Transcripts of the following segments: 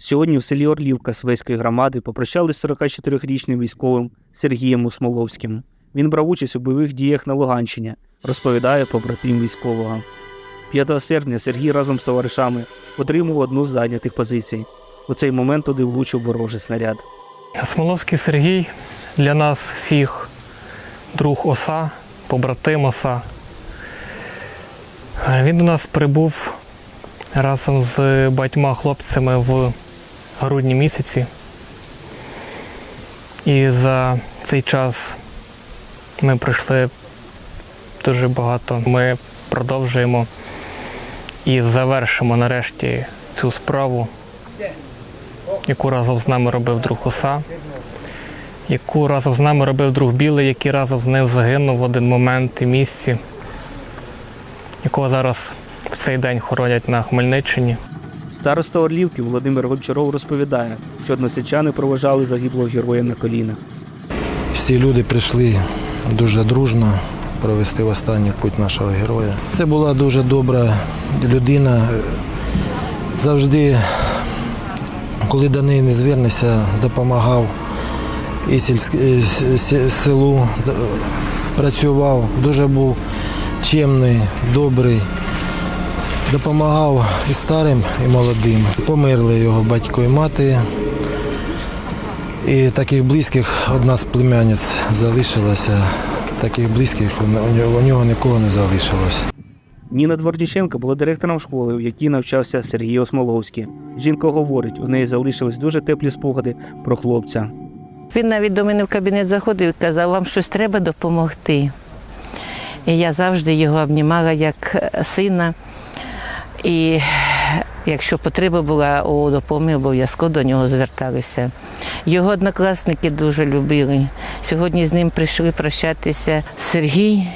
Сьогодні в селі Орлівка Свеської громади попрощались з 44-річним військовим Сергієм Усмоловським. Він брав участь у бойових діях на Луганщині, розповідає побратим військового. 5 серпня Сергій разом з товаришами отримав одну з зайнятих позицій. У цей момент туди влучив ворожий снаряд. Смоловський Сергій для нас всіх друг оса, побратим оса. Він до нас прибув разом з багатьма хлопцями в грудні місяці. І за цей час ми пройшли дуже багато. Ми продовжуємо і завершимо нарешті цю справу, яку разом з нами робив друг Оса, яку разом з нами робив друг Білий, який разом з ним загинув в один момент і місці, якого зараз в цей день хоронять на Хмельниччині. Староста Орлівки Володимир Гончаров розповідає, що односельчани проважали загиблого героя на колінах. Всі люди прийшли дуже дружно провести в останній путь нашого героя. Це була дуже добра людина. Завжди, коли до неї не звернешся, допомагав і сільськ... і с- с- селу, працював, дуже був чемний, добрий. Допомагав і старим, і молодим. Померли його батько і мати. І таких близьких одна з племянниць залишилася. Таких близьких у нього, у нього нікого не залишилось. Ніна Дворніченко була директором школи, в якій навчався Сергій Осмоловський. Жінка говорить, у неї залишились дуже теплі спогади про хлопця. Він навіть до мене в кабінет заходив і казав, вам щось треба допомогти. І я завжди його обнімала як сина. І якщо потреба була у допомогі, обов'язково до нього зверталися. Його однокласники дуже любили. Сьогодні з ним прийшли прощатися. Сергій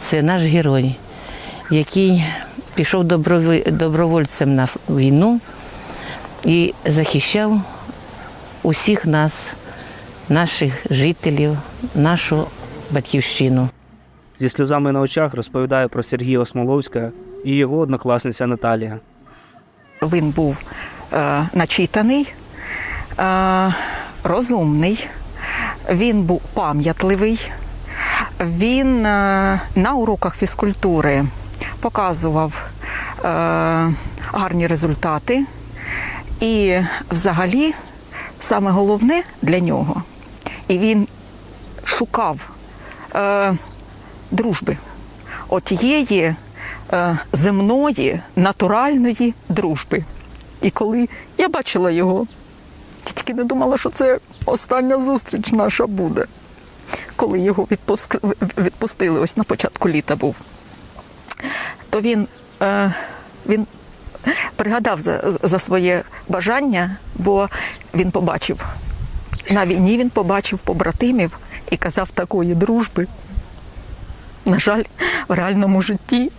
це наш герой, який пішов добровольцем на війну і захищав усіх нас, наших жителів, нашу батьківщину. Зі сльозами на очах розповідає про Сергія Осмоловська і його однокласниця Наталія. Він був е, начитаний, е, розумний, він був пам'ятливий. Він е, на уроках фізкультури показував е, гарні результати. І взагалі, саме головне для нього, і він шукав е, дружби, отієї е, земної, натуральної дружби. І коли я бачила його, я тільки не думала, що це остання зустріч наша буде. Коли його відпуск- відпустили, ось на початку літа був, то він, е, він пригадав за, за своє бажання, бо він побачив на війні він побачив побратимів і казав такої дружби. На жаль, в реальному житті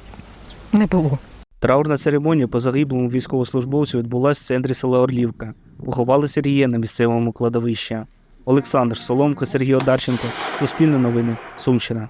не було. Траурна церемонія по загиблому військовослужбовцю відбулася в центрі села Орлівка. Поховали Сергія на місцевому кладовищі. Олександр Соломко, Сергій Одарченко. Суспільне новини. Сумщина.